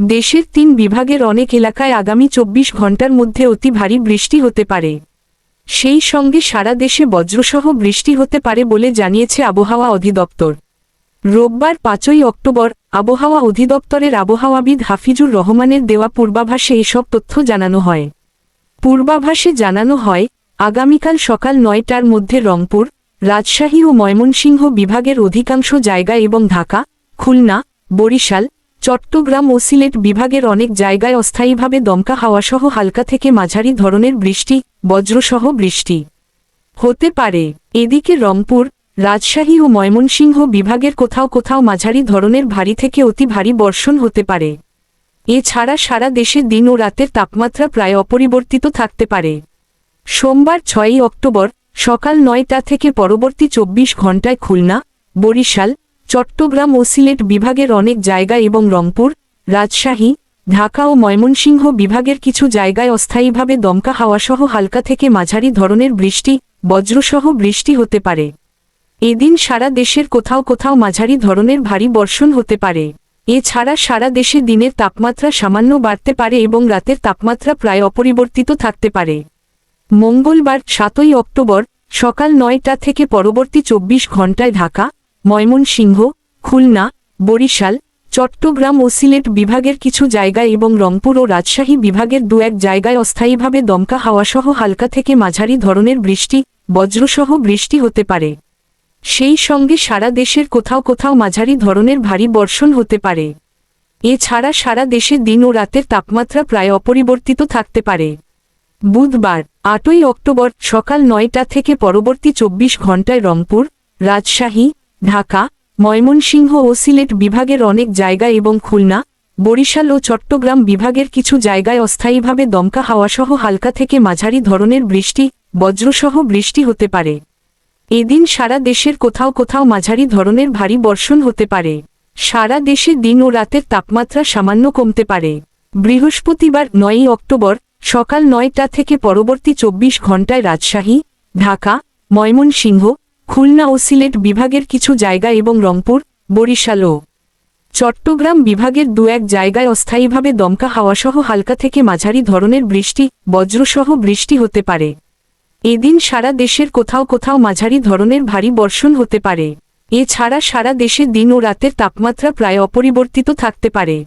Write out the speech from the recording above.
দেশের তিন বিভাগের অনেক এলাকায় আগামী চব্বিশ ঘণ্টার মধ্যে অতি ভারী বৃষ্টি হতে পারে। সেই সঙ্গে সারা দেশে বজ্রসহ বৃষ্টি হতে পারে বলে জানিয়েছে আবহাওয়া অধিদপ্তর। রোববার পাঁচই অক্টোবর আবহাওয়া অধিদপ্তরের আবহাওয়াবিদ হাফিজুর রহমানের দেওয়া পূর্বাভাসে এসব তথ্য জানানো হয়। পূর্বাভাসে জানানো হয়, আগামীকাল সকাল নয়টার মধ্যে রংপুর, রাজশাহী ও ময়মনসিংহ বিভাগের অধিকাংশ জায়গা এবং ঢাকা, খুলনা, বরিশাল চট্টগ্রাম ও সিলেট বিভাগের অনেক জায়গায় অস্থায়ীভাবে দমকা হাওয়াসহ হালকা থেকে মাঝারি ধরনের বৃষ্টি, বজ্রসহ বৃষ্টি। হতে পারে। এদিকে রংপুর, রাজশাহী ও ময়মনসিংহ বিভাগের কোথাও কোথাও মাঝারি ধরনের ভারী থেকে অতি ভারী বর্ষণ হতে পারে। এছাড়া সারা দেশে দিন ও রাতের তাপমাত্রা প্রায় অপরিবর্তিত থাকতে পারে। সোমবার ছয়ই অক্টোবর সকাল নয়টা থেকে পরবর্তী চব্বিশ ঘণ্টায় খুলনা, বরিশাল চট্টগ্রাম ও সিলেট বিভাগের অনেক জায়গা এবং রংপুর, রাজশাহী, ঢাকা ও ময়মনসিংহ বিভাগের কিছু জায়গায় অস্থায়ীভাবে দমকা হাওয়াসহ হালকা থেকে মাঝারি ধরনের বৃষ্টি, বজ্রসহ বৃষ্টি হতে পারে। এদিন সারা দেশের কোথাও কোথাও মাঝারি ধরনের ভারী বর্ষণ হতে পারে। এছাড়া সারা দেশে দিনের তাপমাত্রা সামান্য বাড়তে পারে এবং রাতের তাপমাত্রা প্রায় অপরিবর্তিত থাকতে পারে। মঙ্গলবার সাতই অক্টোবর সকাল নয়টা থেকে পরবর্তী চব্বিশ ঘণ্টায় ঢাকা ময়মনসিংহ, খুলনা, বরিশাল, চট্টগ্রাম ও সিলেট বিভাগের কিছু জায়গায় এবং রংপুর ও রাজশাহী বিভাগের দু এক জায়গায় অস্থায়ীভাবে দমকা হাওয়াসহ হালকা থেকে মাঝারি ধরনের বৃষ্টি, বজ্রসহ বৃষ্টি হতে পারে। সেই সঙ্গে সারা দেশের কোথাও কোথাও মাঝারি ধরনের ভারী বর্ষণ হতে পারে। এছাড়া সারা দেশে দিন ও রাতের তাপমাত্রা প্রায় অপরিবর্তিত থাকতে পারে। বুধবার, আটই অক্টোবর সকাল নয়টা থেকে পরবর্তী চব্বিশ ঘণ্টায় রংপুর, রাজশাহী ঢাকা, ময়মনসিংহ ও সিলেট বিভাগের অনেক জায়গা এবং খুলনা, বরিশাল ও চট্টগ্রাম বিভাগের কিছু জায়গায় অস্থায়ীভাবে দমকা হাওয়াসহ হালকা থেকে মাঝারি ধরনের বৃষ্টি, বজ্রসহ বৃষ্টি হতে পারে। এদিন সারা দেশের কোথাও কোথাও মাঝারি ধরনের ভারী বর্ষণ হতে পারে। সারা দেশে দিন ও রাতের তাপমাত্রা সামান্য কমতে পারে। বৃহস্পতিবার নয়ই অক্টোবর, সকাল নয়টা থেকে পরবর্তী চব্বিশ ঘণ্টায় রাজশাহী, ঢাকা, ময়মনসিংহ খুলনা ও সিলেট বিভাগের কিছু জায়গা এবং রংপুর, বরিশাল ও চট্টগ্রাম বিভাগের দু এক জায়গায় অস্থায়ীভাবে দমকা হাওয়াসহ হালকা থেকে মাঝারি ধরনের বৃষ্টি, বজ্রসহ বৃষ্টি হতে পারে। এদিন সারা দেশের কোথাও কোথাও মাঝারি ধরনের ভারী বর্ষণ হতে পারে। এছাড়া সারা দেশে দিন ও রাতের তাপমাত্রা প্রায় অপরিবর্তিত থাকতে পারে।